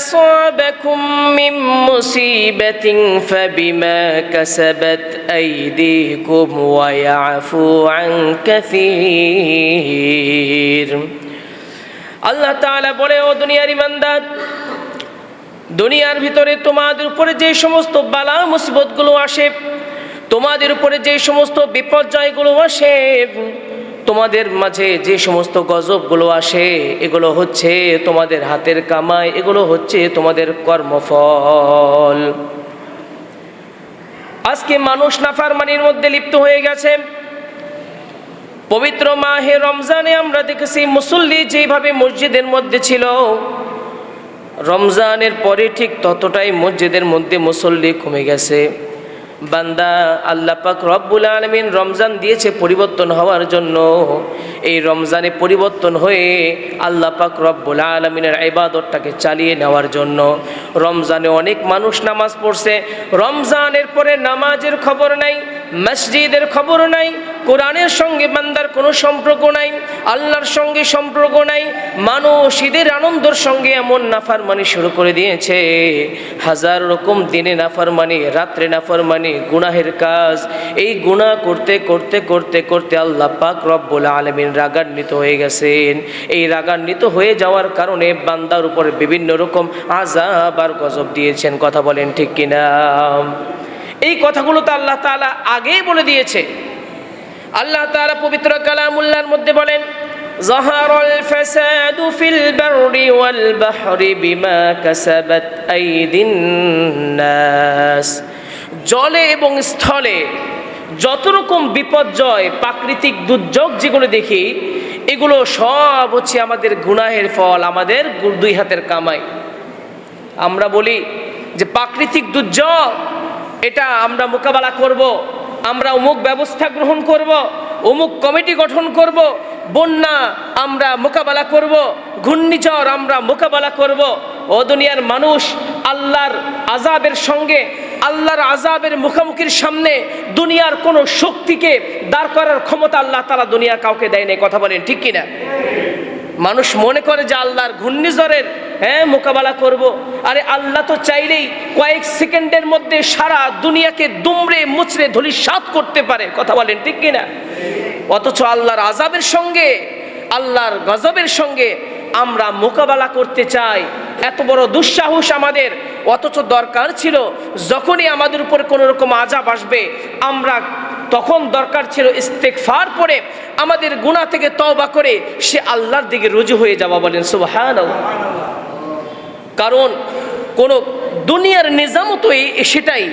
أصابكم من مصيبة فبما كسبت أيديكم ويعفو عن كثير আল্লাহ তাআলা বলে ও দুনিয়ার ইমানদার দুনিয়ার ভিতরে তোমাদের উপরে যে সমস্ত বালা মুসিবতগুলো আসে তোমাদের উপরে যে সমস্ত বিপর্যয়গুলো আসে তোমাদের মাঝে যে সমস্ত গজবগুলো আসে, এগুলো হচ্ছে তোমাদের হাতের কামাই, এগুলো হচ্ছে তোমাদের কর্মফল। আজকে মানুষ নাফারমানির মধ্যে লিপ্ত হয়ে গেছে। পবিত্র মাহে রমজানে আমরা দেখেছি মুসল্লি যেভাবে মসজিদের মধ্যে ছিল, রমজানের পরে ঠিক ততটাই মসজিদের মধ্যে মুসল্লি কমে গেছে। বান্দা, আল্লাহ পাক রব্বুল আলমিন রমজান দিয়েছে পরিবর্তন হওয়ার জন্য। এই রমজানে পরিবর্তন হয়ে আল্লাহ পাক রব্বুল আলমিনের ইবাদতটাকে চালিয়ে নেওয়ার জন্য। রমজানে অনেক মানুষ নামাজ পড়ছে। রমজানের পরে নামাজের খবর নাই। মসজিদের খবর নাই, কোরআনের সঙ্গে বান্দার কোনো সম্পর্ক নাই, আল্লাহর সঙ্গে সম্পর্ক নাই, মানুষ ঈদের আনন্দর সঙ্গে এমন নাফারমানি শুরু করে দিয়েছে। হাজার রকম দিনে নাফারমানি, রাত্রে নাফার নাফারমানি, গুনাহের কাজ। এই গুনাহ করতে করতে করতে করতে আল্লাহ পাক রব্বুল আলমিন রাগান্বিত হয়ে গেছেন। এই রাগান্বিত হয়ে যাওয়ার কারণে বান্দার উপর বিভিন্ন রকম আজাব আর গজব দিয়েছেন। কথা বলেন ঠিক কিনা? এই কথাগুলো তো আল্লাহ তাআলা আগেই বলে দিয়েছে আল্লাহ তাআলা পবিত্র কালামুল্লাহর মধ্যে বলেন ظهر الفساد في البر والبحر بما كسبت أيدي الناس জলে এবং স্থলে যত রকম বিপর্যয় প্রাকৃতিক দুর্যোগ যেগুলো দেখি এগুলো সব হচ্ছে আমাদের গুনাহের ফল আমাদের গু- দুই হাতের কামাই আমরা বলি যে প্রাকৃতিক দুর্যোগ এটা আমরা মোকাবেলা করব। আমরা অমুক ব্যবস্থা গ্রহণ করব। অমুক কমিটি গঠন করব। বন্যা আমরা মোকাবেলা করব। ঘূর্ণিঝড় আমরা মোকাবেলা করব। ও দুনিয়ার মানুষ আল্লাহর আজাবের সঙ্গে, আল্লাহর আজাবের মুখোমুখির সামনে দুনিয়ার কোনো শক্তিকে দাঁড় করার ক্ষমতা আল্লাহ তারা দুনিয়ার কাউকে দেয়নি, কথা বলেন ঠিক কিনা মানুষ মনে করে যে আল্লাহর ঘূর্ণিঝড়ের হ্যাঁ মোকাবেলা করব। আরে আল্লাহ তো চাইলেই কয়েক সেকেন্ডের মধ্যে সারা দুনিয়াকে দুমড়ে মুচড়ে ধূলিসাৎ করতে পারে। কথা বলেন ঠিক কিনা অথচ আল্লাহর আজাবের সঙ্গে, আল্লাহর গজবের সঙ্গে আমরা মোকাবেলা করতে চাই। এত বড় দুঃসাহস আমাদের। অথচ দরকার ছিল যখনই আমাদের উপর কোনো রকম আজাব আসবে, আমরা তখন দরকার ছিল ইস্তেকফার পরে আমাদের গুণা থেকে তওবা করে সে আল্লাহর দিকে রুজু হয়ে যাওয়া বলেন সুবাহান কারণ কোনো দুনিয়ার নিজামও তো সেটাই।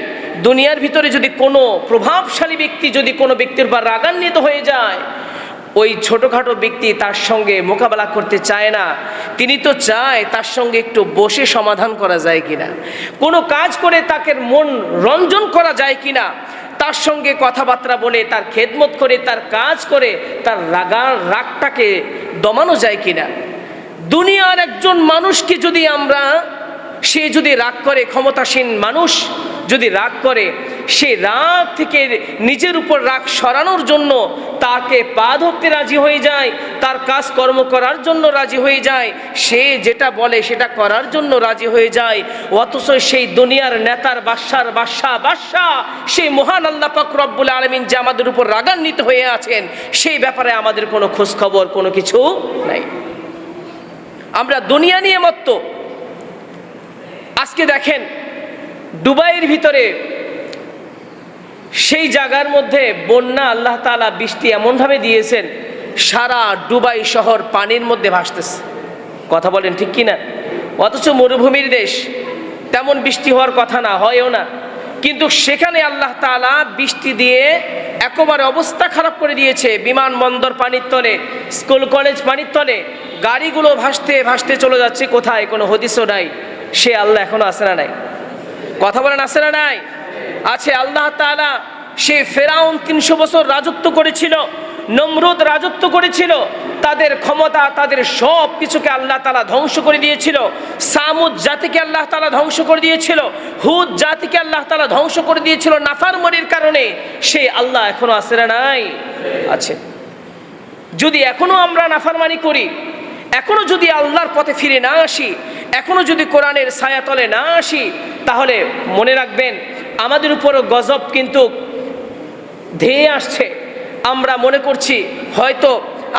দুনিয়ার ভিতরে যদি কোনো প্রভাবশালী ব্যক্তি যদি কোনো ব্যক্তির উপর রাগান্বিত হয়ে যায়, ওই ছোটোখাটো ব্যক্তি তার সঙ্গে মোকাবেলা করতে চায় না। তিনি তো চায় তার সঙ্গে একটু বসে সমাধান করা যায় কিনা। কোনো কাজ করে তাকে মন রঞ্জন করা যায় কিনা। তার সঙ্গে কথাবার্তা বলে, তার খেদমত করে, তার কাজ করে, তার রাগা রাগটাকে দমানো যায় কিনা। দুনিয়ার একজন মানুষকে যদি আমরা, সে যদি রাগ করে ক্ষমতাসীন মানুষ, যদি রাগ করে, সে রাগ থেকে নিজের উপর রাগ সরানোর জন্য তাকে পা ধরতে রাজি হয়ে যায়, তার কাজ কর্ম করার জন্য রাজি হয়ে যায়, সে যেটা বলে সেটা করার জন্য রাজি হয়ে যায়, অথচ সেই দুনিয়ার নেতার বাদশার বাদশাহ বাদশাহ, সেই মহান আল্লাহ পাক রব্বুল আলমিন যে আমাদের উপর রাগান্বিত হয়ে আছেন, সেই ব্যাপারে আমাদের কোনো খোঁজখবর, কোনো কিছু নাই। আমরা দুনিয়া নিয়ে মত্ত। আজকে দেখেন, দুবাইয়ের ভিতরে সেই জায়গার মধ্যে বন্যা আল্লাহ তাআলা বৃষ্টি এমনভাবে দিয়েছেন, সারা দুবাই শহর পানির মধ্যে ভাসতেছে। কথা বলেন ঠিক কি না অথচ মরুভূমির দেশ, তেমন বৃষ্টি হওয়ার কথা না, হয়ও না। কিন্তু সেখানে আল্লাহ তালা বৃষ্টি দিয়ে একেবারে অবস্থা খারাপ করে দিয়েছে। বিমানবন্দর পানির তলে, স্কুল কলেজ পানির তলে, গাড়িগুলো ভাসতে ভাসতে চলে যাচ্ছে কোথায়? কোনো হদিসও নাই। সে আল্লাহ এখনও আসে না নাই? কথা বলেন আসে না নাই? আছে আল্লাহ তালা সে ফেরাউন তিনশো বছর রাজত্ব করেছিল। নমরুদ রাজত্ব করেছিল, তাদের ক্ষমতা, তাদের সব কিছুকে আল্লাহ তালা ধ্বংস করে দিয়েছিল। সামুদ জাতিকে আল্লাহ তালা ধ্বংস করে দিয়েছিল, হুদ জাতিকে আল্লাহ তালা ধ্বংস করে দিয়েছিল নাফারমনির কারণে। সে আল্লাহ এখনও আছে না নাই? আছে। যদি এখনও আমরা নাফারমানি করি, এখনও যদি আল্লাহর পথে ফিরে না আসি এখনও যদি কোরআনের ছায়াতলে না আসি, তাহলে মনে রাখবেন, আমাদের উপরও গজব কিন্তু ধেয়ে আসছে। আমরা মনে করছি হয়তো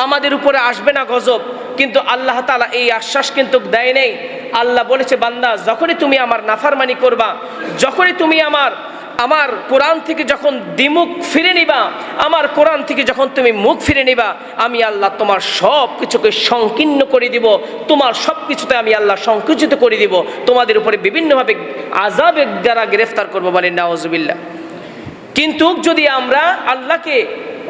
আমাদের উপরে আসবে না গজব, কিন্তু আল্লাহ তালা এই আশ্বাস কিন্তু দেয় নেই। আল্লাহ বলেছে, বান্দা, যখনই তুমি আমার নাফারমানি করবা, যখনই তুমি আমার আমার কোরআন থেকে যখন দ্বিমুখ ফিরে নিবা, আমার কোরআন থেকে যখন তুমি মুখ ফিরে নিবা, আমি আল্লাহ তোমার সব কিছুকে সংকীর্ণ করে দিব, তোমার সব কিছুতে আমি আল্লাহ সংকুচিত করে দিব, তোমাদের উপরে বিভিন্নভাবে আজাবের দ্বারা গ্রেফতার করব বলেন নাওজবিল্লা কিন্তু যদি আমরা আল্লাহকে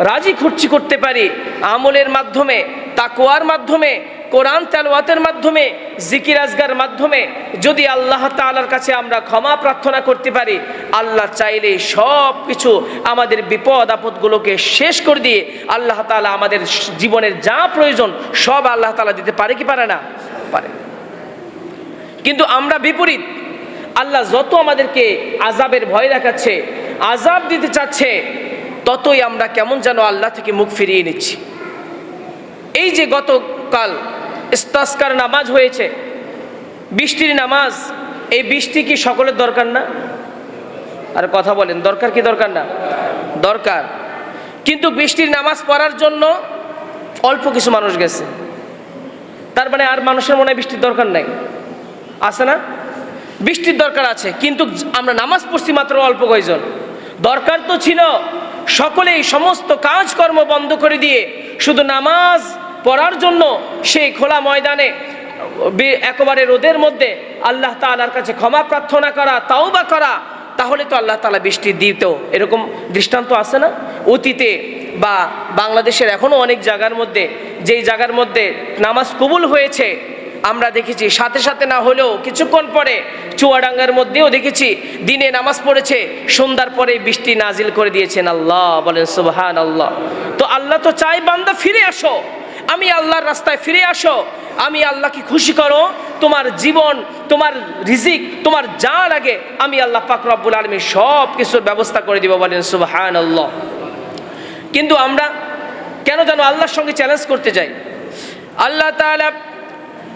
রাজি খুরচি করতে পারি, আমলের মাধ্যমে তাকোয়ার মাধ্যমে, কোরআন তেলওয়াতের মাধ্যমে, জিকির আজগার মাধ্যমে, যদি আল্লাহ তাআলার কাছে আমরা ক্ষমা প্রার্থনা করতে পারি, আল্লাহ চাইলে সব কিছু আমাদের বিপদ আপদগুলোকে শেষ করে দিয়ে আল্লাহ তাআলা আমাদের জীবনের যা প্রয়োজন, সব আল্লাহ তাআলা দিতে পারে কি পারে না? পারে। কিন্তু আমরা বিপরীত, আল্লাহ যত আমাদেরকে আজাবের ভয় দেখাচ্ছে আজাব দিতে চাচ্ছে ততই আমরা কেমন যেন আল্লাহ থেকে মুখ ফিরিয়ে নিচ্ছি। এই যে গতকাল ইস্তাস্কার নামাজ হয়েছে, বৃষ্টির নামাজ, এই বৃষ্টি কি সকলের দরকার না? আর কথা বলেন, দরকার কি দরকার না? দরকার। কিন্তু বৃষ্টির নামাজ পড়ার জন্য অল্প কিছু মানুষ গেছে। তার মানে আর মানুষের মনে বৃষ্টির দরকার নাই। আছে না? বৃষ্টির দরকার আছে, কিন্তু আমরা নামাজ পড়ছি মাত্র অল্প কয়জন। দরকার তো ছিল। সকলেই সমস্ত কাজকর্ম বন্ধ করে দিয়ে শুধু নামাজ পড়ার জন্য সেই খোলা ময়দানে, বে- একেবারে রোদের মধ্যে আল্লাহ তালার কাছে ক্ষমা প্রার্থনা করা, তাওবা করা, তাহলে তো আল্লাহ তালা বৃষ্টি দিত। এরকম দৃষ্টান্ত আছে না? অতীতে বা বাংলাদেশের এখনও অনেক জায়গার মধ্যে, যেই জায়গার মধ্যে নামাজ কবুল হয়েছে আমরা দেখেছি, সাথে সাথে না হলেও কিছুক্ষণ পরে চুয়াডাঙ্গার মধ্যেও দেখেছি, দিনে নামাজ পড়েছে, সন্ধ্যার পরে বৃষ্টি নাজিল করে দিয়েছেন আল্লাহ, বলেন সুবহান আল্লাহ তো আল্লাহ তো চাই বান্দা ফিরে আসো, আমি আল্লাহর রাস্তায় ফিরে আসো, আমি আল্লাহকে খুশি করো, তোমার জীবন, তোমার রিজিক, তোমার যা লাগে, আমি আল্লাহ পাক রব্বুল আলমী সব কিছুর ব্যবস্থা করে দিব, বলেন সুবহান আল্লাহ কিন্তু আমরা কেন যেন আল্লাহর সঙ্গে চ্যালেঞ্জ করতে যাই? আল্লাহ তাআলা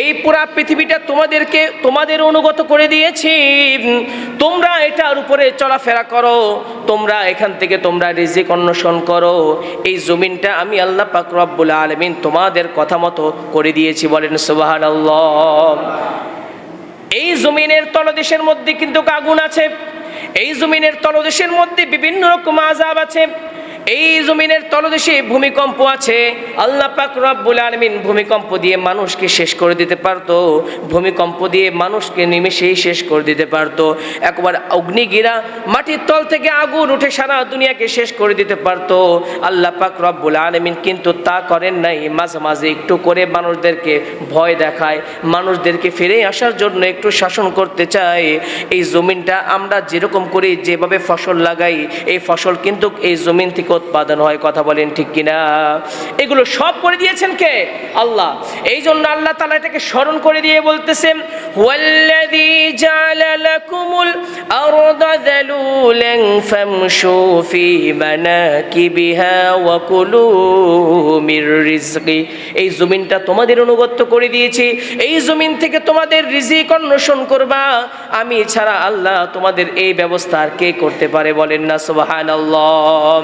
এই পুরা পৃথিবীটা তোমাদেরকে, তোমাদের অনুগত করে দিয়েছি। তোমরা এটার উপরে চলাফেরা করো, তোমরা এখান থেকে তোমরা রিজিক অন্বেষণ করো। এই জমিনটা আমি আল্লাহ পাক আলমিন তোমাদের কথা মতো করে দিয়েছি, বলেন সুবাহান এই জমিনের তলদেশের মধ্যে কিন্তু আগুন আছে, এই জমিনের তলদেশের মধ্যে বিভিন্ন রকম আজাব আছে। এই জমিনের তলদেশে ভূমিকম্প আছে, আল্লাহ পাক রব্বুল আলমিন ভূমিকম্প দিয়ে মানুষকে শেষ করে দিতে পারতো, ভূমিকম্প দিয়ে মানুষকে নিমেষেই শেষ করে দিতে পারতো। একবার অগ্নিগিরা মাটির তল থেকে আগুন উঠে সারা দুনিয়াকে শেষ করে দিতে পারতো। আল্লাহ পাক রব্বুল আলমিন কিন্তু তা করেন নাই, মাঝে মাঝে একটু করে মানুষদেরকে ভয় দেখায়, মানুষদেরকে ফিরে আসার জন্য একটু শাসন করতে চায়। এই জমিনটা আমরা যেরকম করি যেভাবে ফসল লাগাই, এই ফসল কিন্তু এই জমিন থেকে উৎপাদন হয়, কথা বলেন ঠিক কিনা? এগুলো সব করে দিয়েছেন কে? আল্লাহ। এই জন্য আল্লাহ তালা এটাকে স্মরণ করে দিয়ে বলতেছেন লাকুমুল আরদা যালুলান ফামশু ফি মানাকিবিহা ওয়া কুলু মির এই জমিনটা তোমাদের অনুগত্য করে দিয়েছি, এই জমিন থেকে তোমাদের রিজিক অন্বেষণ করবা। আমি ছাড়া আল্লাহ তোমাদের এই ব্যবস্থা আর কে করতে পারে বলেন না, সুবহানাল্লাহ।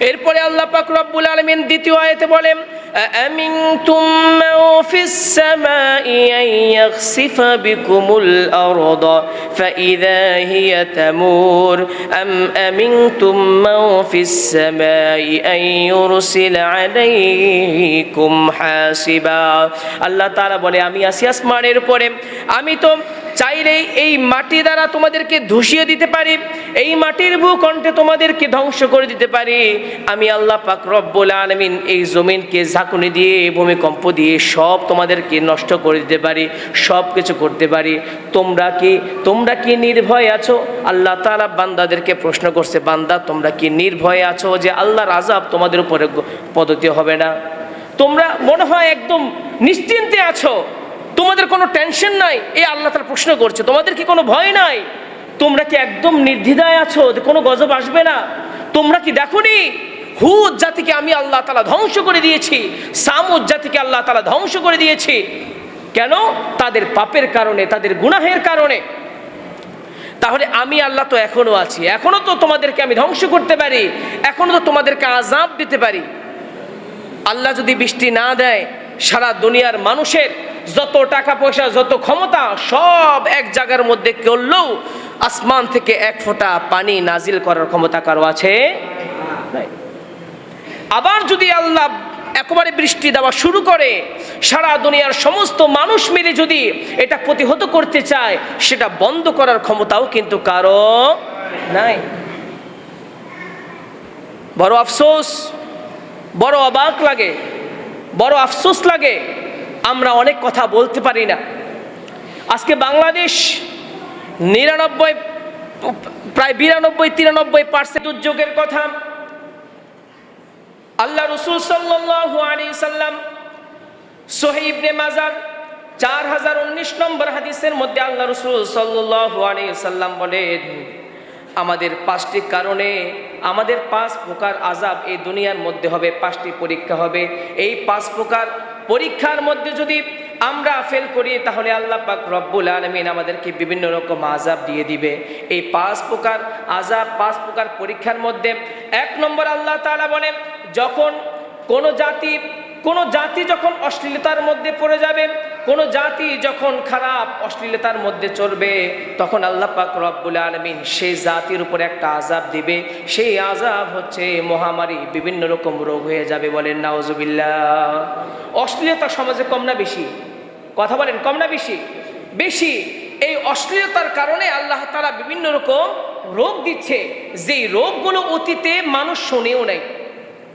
এরপরে আল্লাহ পাক রব্বুল আলামিন দ্বিতীয় আয়াতে বলেন أأمنتم من في السماء أن يخسف بكم الأرض فإذا هي تمور أم أمنتم من في السماء أن يرسل عليكم حاسبا আল্লাহ তাআলা বলে আমি আসি আসমানের উপরে আমি তো চাইলেই এই মাটি দ্বারা তোমাদেরকে ধসিয়ে দিতে পারি, এই মাটির ভূকণ্ঠে তোমাদেরকে ধ্বংস করে দিতে পারি। আমি আল্লাহ পাক রব্বুল আলমিন এই জমিনকে ঝাঁকুনি দিয়ে, ভূমিকম্প দিয়ে সব তোমাদেরকে নষ্ট করে দিতে পারি, সব কিছু করতে পারি। তোমরা কি তোমরা কি নির্ভয় আছো? আল্লাহ তাআলা বান্দাদেরকে প্রশ্ন করছে, বান্দা, তোমরা কি নির্ভয়ে আছো যে আল্লাহর আজাব তোমাদের উপরে পদ্ধতি হবে না? তোমরা মনে হয় একদম নিশ্চিন্তে আছো। তোমাদের কোনো টেনশন নাই? এই আল্লাহ তাআলা প্রশ্ন করছে, তোমাদের কি কোনো ভয় নাই? তোমরা কি একদম নির্দ্বিধায় আছো? কোনো গজব আসবে না? তোমরা কি দেখোনি? হুদ জাতিকে আমি আল্লাহ তালা ধ্বংস করে দিয়েছি, সামুদ জাতিকে আল্লাহ তালা ধ্বংস করে দিয়েছি। কেন? তাদের পাপের কারণে, তাদের গুনাহের কারণে। তাহলে আমি আল্লাহ তো এখনও আছি, এখনও তো তোমাদেরকে আমি ধ্বংস করতে পারি, এখনও তো তোমাদেরকে আজাব দিতে পারি। আল্লাহ যদি বৃষ্টি না দেয়, সারা দুনিয়ার মানুষের যত টাকা পয়সা, যত ক্ষমতা, সব এক জায়গার মধ্যে করলেও আসমান থেকে এক ফোঁটা পানি নাজিল করার ক্ষমতা কারও আছে। আবার যদি আল্লাহ একেবারে বৃষ্টি দেওয়া শুরু করে, সারা দুনিয়ার সমস্ত মানুষ মিলে যদি এটা প্রতিহত করতে চায়, সেটা বন্ধ করার ক্ষমতাও কিন্তু কারও নাই বড় আফসোস, বড় অবাক লাগে, বড় আফসোস লাগে আমরা অনেক কথা বলতে পারি না। আজকে বাংলাদেশ নিরানব্বই, প্রায় বিরানব্বই, তিরানব্বই পার্সেন্ট দুর্যোগের কথা। আল্লাহ রসুল সাল্লাম সোহেবনে মাজার চার হাজার উনিশ নম্বর হাদিসের মধ্যে আল্লাহ রসুল সাল্লাম বলেন, আমাদের পাঁচটি কারণে আমাদের পাঁচ প্রকার আজাব এই দুনিয়ার মধ্যে হবে, পাঁচটি পরীক্ষা হবে। এই পাঁচ প্রকার পরীক্ষার মধ্যে যদি আমরা ফেল করি, তাহলে আল্লাহ পাক রব্বুল আলমিন আমাদেরকে বিভিন্ন রকম আজাব দিয়ে দিবে। এই পাঁচ প্রকার আজাব পাঁচ প্রকার পরীক্ষার মধ্যে এক নম্বর আল্লাহ তালা বলেন, যখন কোনো জাতি কোনো জাতি যখন অশ্লীলতার মধ্যে পড়ে যাবে, কোনো জাতি যখন খারাপ অশ্লীলতার মধ্যে চলবে তখন আল্লাহ পাক রব্বুল আলমিন সেই জাতির উপরে একটা আজাব দিবে। সেই আজাব হচ্ছে মহামারী, বিভিন্ন রকম রোগ হয়ে যাবে বলেন নাওজুবিল্লাহ অশ্লীলতা সমাজে কম না বেশি? কথা বলেন, কম না বেশি? বেশি। এই অশ্লীলতার কারণে আল্লাহ তারা বিভিন্ন রকম রোগ দিচ্ছে। যেই রোগগুলো অতীতে মানুষ শোনেও নাই।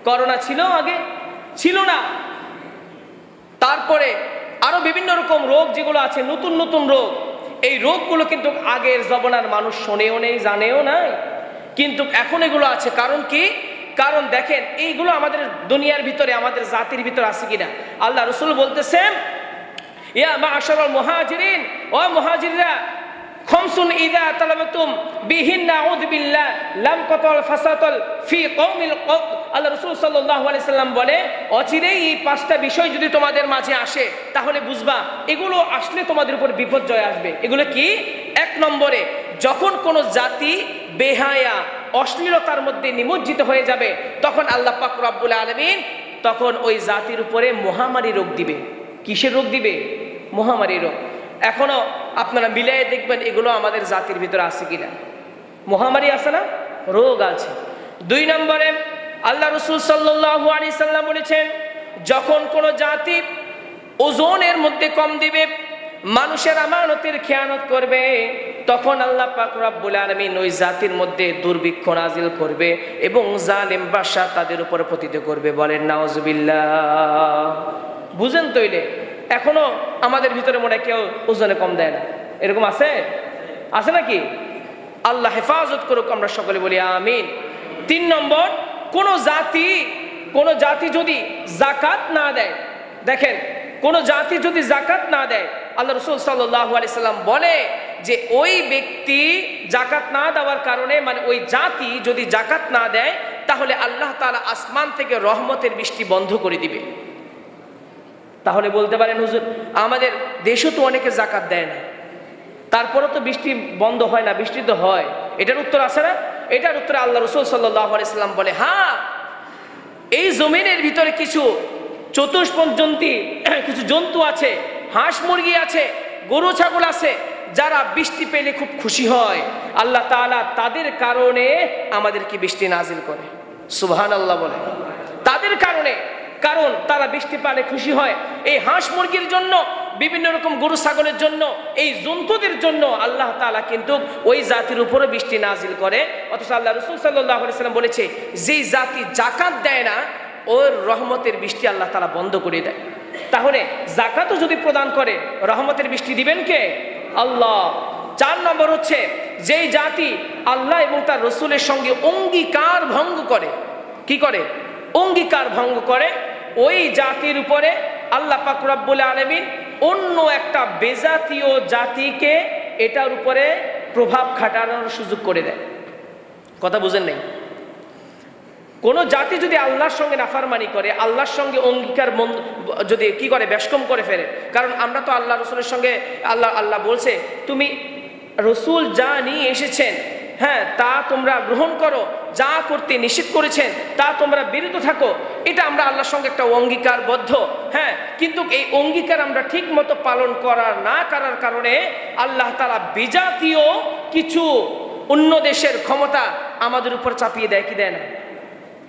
করোনা ছিল আগে ছিল না। তারপরে আরও বিভিন্ন রকম রোগ যেগুলো আছে, নতুন নতুন রোগ। এই রোগগুলো কিন্তু আগের জবনার মানুষ শোনেও নেই, জানেও নাই। কিন্তু এখন এগুলো আছে। কারণ কি? কারণ দেখেন, এইগুলো আমাদের দুনিয়ার ভিতরে, আমাদের জাতির ভিতরে আছে কিনা? আল্লাহ রসুল বলতেছেন, ইয়া মা আশারল ও মুহাজিররা, খমসুন ইদা তালাবাতুম বিহিন নাউযু বিল্লাহ, লাম কতল ফাসাতল ফি কওমিল কওম আল্লাহ রাসূল সাল্লাল্লাহু আলাইহি সাল্লাম বলে, অচিরেই এই পাঁচটা বিষয় যদি তোমাদের মাঝে আসে, তাহলে বুঝবা, এগুলো আসলে তোমাদের উপর বিপর্যয় আসবে। এগুলো কি? এক নম্বরে, যখন কোনো জাতি বেহায়া, অশ্লীলতার মধ্যে নিমজ্জিত হয়ে যাবে, তখন আল্লাহ পাক রব্বুল আলামিন তখন ওই জাতির উপরে মহামারী রোগ দিবে। কিসের রোগ দিবে? মহামারী রোগ। এখনও আপনারা মিলাই দেখবেন, এগুলো আমাদের জাতির ভিতরে আছে কিনা। মহামারী আছে না? রোগ আছে। দুই নম্বরে আল্লাহ রসুল সাল্লাহ আলি সাল্লাম বলেছেন, যখন কোনো জাতি ওজনের মধ্যে কম দিবে, মানুষের আমানতের খেয়ানত করবে, তখন আল্লাহ পাক রব্বুল আলমিন ওই জাতির মধ্যে দুর্ভিক্ষ নাজিল করবে এবং জালেম বাসা তাদের উপর পতিত করবে বলেন নাওজবিল্লাহ বুঝেন তৈলে, এখনও আমাদের ভিতরে মনে কেউ ওজনে কম দেয় না। এরকম আছে? আছে নাকি? আল্লাহ হেফাজত করুক, আমরা সকলে বলি আমিন। তিন নম্বর কোন জাতি কোন জাতি যদি জাকাত না দেয়, দেখেন, কোন জাতি যদি জাকাত না দেয়, আল্লাহ রসুল সাল্লাম বলে যে ওই ব্যক্তি জাকাত না দেওয়ার কারণে মানে ওই জাতি যদি জাকাত না দেয়, তাহলে আল্লাহ তাআলা আসমান থেকে রহমতের বৃষ্টি বন্ধ করে দিবে। তাহলে বলতে পারেন, হুজুর, আমাদের দেশও তো অনেকে জাকাত দেয় না। তারপরও তো বৃষ্টি বন্ধ হয় না, বৃষ্টি তো হয়। এটার উত্তর আছে না? এটার উত্তরে আল্লাহ রসুল সাল্লাম বলে হ্যাঁ এই জমিনের ভিতরে কিছু চতুষ্পঞ্জন্তী কিছু জন্তু আছে, হাঁস মুরগি আছে, গরু, ছাগল আছে, যারা বৃষ্টি পেলে খুব খুশি হয়। আল্লাহ তালা তাদের কারণে আমাদেরকে বৃষ্টি নাজিল করে। সুহান আল্লাহ বলে। তাদের কারণে কারণ তারা বৃষ্টি পালে খুশি হয়। এই হাঁস মুরগির জন্য, বিভিন্ন রকম গরু ছাগলের জন্য, এই জন্তুদের জন্য আল্লাহ তালা কিন্তু ওই জাতির উপরে বৃষ্টি নাজিল করে। অথচ আল্লাহ রসুল সাল্লাম বলেছে যেই জাতি জাকাত দেয় না, ওর রহমতের বৃষ্টি আল্লাহ তালা বন্ধ করে দেয়। তাহলে জাকাতও যদি প্রদান করে, রহমতের বৃষ্টি দিবেন কে? আল্লাহ। চার নম্বর হচ্ছে, যেই জাতি আল্লাহ এবং তার রসুলের সঙ্গে অঙ্গীকার ভঙ্গ করে, কি করে? অঙ্গীকার ভঙ্গ করে ওই জাতির উপরে আল্লাহ পাক রব্বুল আলমিন অন্য একটা বেজাতীয় জাতিকে এটার উপরে প্রভাব খাটানোর সুযোগ করে দেয়। কথা বুঝেন নেই? কোন জাতি যদি আল্লাহর সঙ্গে নাফারমানি করে, আল্লাহর সঙ্গে অঙ্গীকার মন- যদি কি করে ব্যস্কম করে ফেলে, কারণ আমরা তো আল্লাহ রসুলের সঙ্গে আল্লাহ আল্লাহ বলছে, তুমি রসুল যা নিয়ে এসেছেন হ্যাঁ তা তোমরা গ্রহণ করো যা করতে নিষেধ করেছেন, তা তোমরা বিরত থাকো। এটা আমরা আল্লাহর সঙ্গে একটা অঙ্গীকারবদ্ধ। হ্যাঁ কিন্তু এই অঙ্গীকার আমরা ঠিক মতো পালন করার না করার কারণে আল্লাহ তালা বিজাতীয় কিছু অন্য দেশের ক্ষমতা আমাদের উপর চাপিয়ে দেয়, কি দেয় না?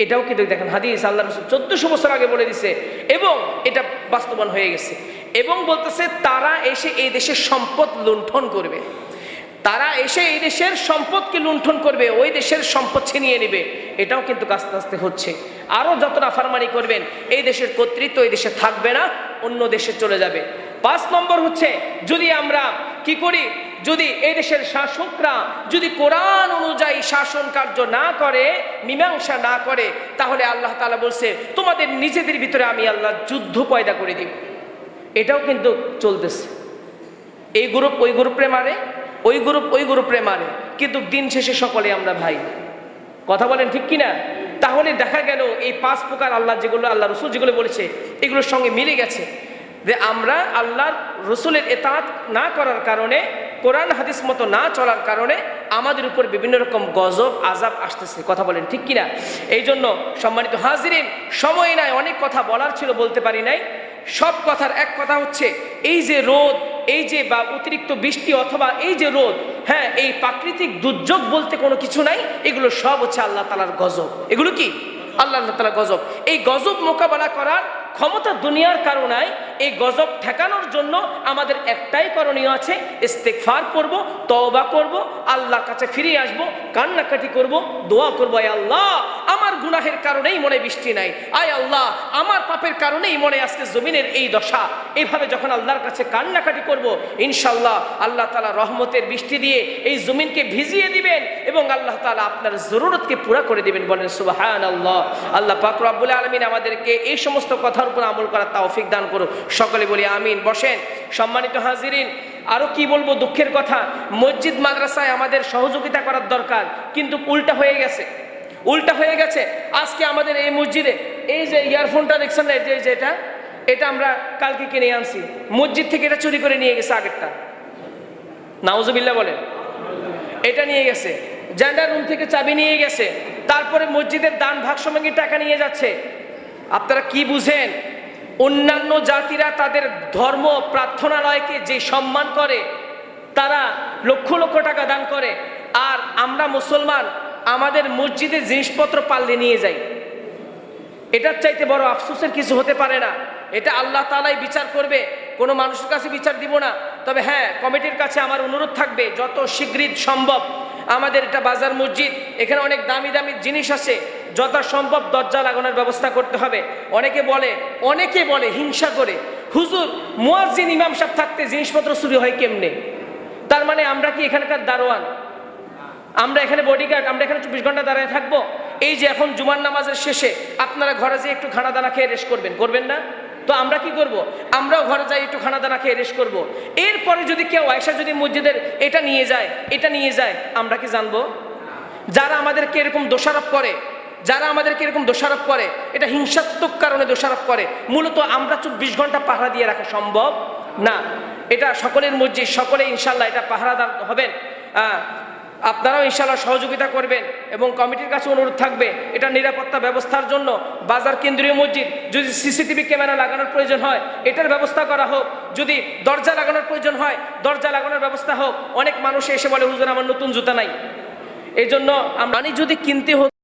এটাও কিন্তু দেখেন হাদিস আল্লাহ রসুল চোদ্দশো বছর আগে বলে দিছে, এবং এটা বাস্তবায়ন হয়ে গেছে। এবং বলতেছে তারা এসে এই দেশের সম্পদ লুণ্ঠন করবে। তারা এসে এই দেশের সম্পদকে লুণ্ঠন করবে, ওই দেশের সম্পদ ছিনিয়ে নেবে। এটাও কিন্তু আস্তে আস্তে হচ্ছে। আরও যত নাফারমানি করবেন, এই দেশের কর্তৃত্ব এই দেশে থাকবে না, অন্য দেশে চলে যাবে। পাঁচ নম্বর হচ্ছে, যদি আমরা কি করি? যদি এই দেশের শাসকরা যদি কোরআন অনুযায়ী শাসন কার্য না করে, মীমাংসা না করে, তাহলে আল্লাহ তাআলা বলছে, তোমাদের নিজেদের ভিতরে আমি আল্লাহ যুদ্ধ পয়দা করে দিব। এটাও কিন্তু চলতেছে। এই গ্রুপ ওই গ্রুপে মারে ওই গ্রুপ, ওই গ্রুপে মারে। কিন্তু দিন শেষে সকলে আমরা ভাই। কথা বলেন ঠিক কিনা? তাহলে দেখা গেল এই পাঁচ প্রকার আল্লাহ যেগুলো, আল্লাহ রসুল যেগুলো বলেছে, এগুলোর সঙ্গে মিলে গেছে। যে আমরা আল্লাহর রসুলের এতাত না করার কারণে, কোরআন হাদিস মতো না চলার কারণে আমাদের উপর বিভিন্ন রকম গজব আজাব আসতেছে। কথা বলেন ঠিক কিনা? এই জন্য সম্মানিত হাজিরিন, সময় নাই, অনেক কথা বলার ছিল, বলতে পারি নাই। সব কথার এক কথা হচ্ছে, এই যে রোদ, এই যে বা অতিরিক্ত বৃষ্টি অথবা এই যে রোদ হ্যাঁ এই প্রাকৃতিক দুর্যোগ বলতে কোনো কিছু নাই, এগুলো সব হচ্ছে আল্লাহ তালার গজব। এগুলো কি? আল্লাহ তালা গজব। এই গজব মোকাবেলা করার ক্ষমতা দুনিয়ার কারণায় এই গজব ঠেকানোর জন্য আমাদের একটাই করণীয় আছে ইস্তেকফার করব, তওবা করব, আল্লাহর কাছে ফিরে আসব, কান্নাকাটি করব, দোয়া করব, আয় আল্লাহ, আমার গুনাহের কারণেই মনে বৃষ্টি নাই, আয় আল্লাহ, আমার পাপের কারণেই মনে আজকে জমিনের এই দশা। এইভাবে যখন আল্লাহর কাছে কান্নাকাটি করব ইনশাল্লাহ আল্লাহ তালা রহমতের বৃষ্টি দিয়ে এই জমিনকে ভিজিয়ে দিবেন এবং আল্লাহ তালা আপনার জরুরতকে পুরা করে দিবেন বলেন সুবাহান আল্লাহ আল্লাহ পাক রব্বুল আলমিন আমাদেরকে এই সমস্ত কথার উপর আমল করার তাওফিক দান করো সকলে বলি আমিন। বসেন, সম্মানিত হাজিরিন আরও কি বলব দুঃখের কথা? মসজিদ, মাদ্রাসায় আমাদের সহযোগিতা করার দরকার, কিন্তু উল্টা হয়ে গেছে। উল্টা হয়ে গেছে। আজকে আমাদের এই মসজিদে, এই যে ইয়ারফোনটা দেখছেন না যে যেটা এটা আমরা কালকে কিনে আনছি। মসজিদ থেকে এটা চুরি করে নিয়ে গেছে আগেরটা। নাউজুবিল্লাহ বলেন। এটা নিয়ে গেছে। জেন্ডার রুম থেকে চাবি নিয়ে গেছে। তারপরে মসজিদের দান ভাগ সমাঙ্গী টাকা নিয়ে যাচ্ছে। আপনারা কি বুঝেন? অন্যান্য জাতিরা তাদের ধর্ম প্রার্থনালয়কে যে সম্মান করে, তারা লক্ষ লক্ষ টাকা দান করে। আর আমরা মুসলমান, আমাদের মসজিদে জিনিসপত্র পাল্লে নিয়ে যাই। এটার চাইতে বড় আফসোসের কিছু হতে পারে না। এটা আল্লাহ তালাই বিচার করবে। কোনো মানুষের কাছে বিচার দিব না। তবে হ্যাঁ কমিটির কাছে আমার অনুরোধ থাকবে, যত শীঘ্রই সম্ভব আমাদের এটা বাজার মসজিদ, এখানে অনেক দামি দামি জিনিস আছে, যথাসম্ভব দরজা লাগানোর ব্যবস্থা করতে হবে। অনেকে বলে অনেকে বলে, হিংসা করে, হুজুর, মুয়াজ্জিন ইমাম সাহেব থাকতে জিনিসপত্র চুরি হয় কেমনে? তার মানে আমরা কি এখানকার দারোয়ান? আমরা এখানে বডিগার্ড আমরা এখানে চব্বিশ ঘণ্টা দাঁড়ায় থাকব? এই যে এখন জুমার নামাজের শেষে আপনারা ঘরে যেয়ে একটু খানা দানা খেয়ে রেস্ট করবেন করবেন না? তো আমরা কি করব? আমরাও ঘরে যাই একটু খানা দানা খেয়ে রেস্ট করব। এরপরে যদি কেউ আয়সা যদি মসজিদের এটা নিয়ে যায়, এটা নিয়ে যায়, আমরা কি জানব? যারা আমাদেরকে এরকম দোষারোপ করে, যারা আমাদেরকে এরকম দোষারোপ করে, এটা হিংসাত্মক কারণে দোষারোপ করে, মূলত আমরা চব্বিশ ঘণ্টা পাহারা দিয়ে রাখা সম্ভব না। এটা সকলের মসজিদ, সকলে ইনশাল্লাহ এটা পাহারাদার হবেন। আপনারাও ইনশাল্লাহ সহযোগিতা করবেন এবং কমিটির কাছে অনুরোধ থাকবে এটা নিরাপত্তা ব্যবস্থার জন্য। বাজার কেন্দ্রীয় মসজিদ, যদি সিসিটিভি ক্যামেরা লাগানোর প্রয়োজন হয়, এটার ব্যবস্থা করা হোক। যদি দরজা লাগানোর প্রয়োজন হয়, দরজা লাগানোর ব্যবস্থা হোক। অনেক মানুষ এসে বলে, হুজুর, আমার নতুন জুতা নাই। এই জন্য আমি যদি কিনতে হতো